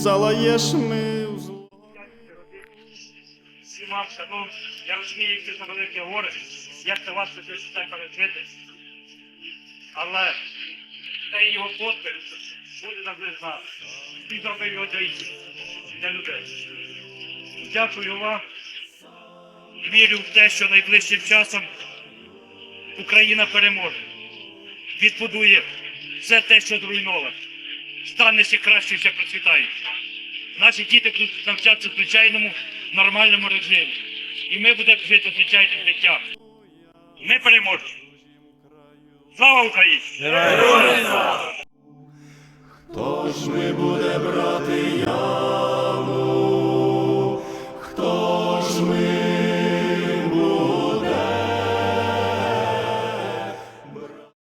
залаєш ми в зло. Всіма, ну, я розумію, як це велике горе, як це важко це пережити. Але цей його подвиг буде завжди з. Він зробив його для інших, для людей. Дякую вам. Вірю в те, що найближчим часом Україна переможе. Відбудує все те, що зруйновано. Стане ще краще, ще процвітає. Наші діти будуть навчатися в звичайному нормальному режимі. І ми будемо жити звичайним життям. Ми переможемо. Слава Україні! Хто ж ми буде брати?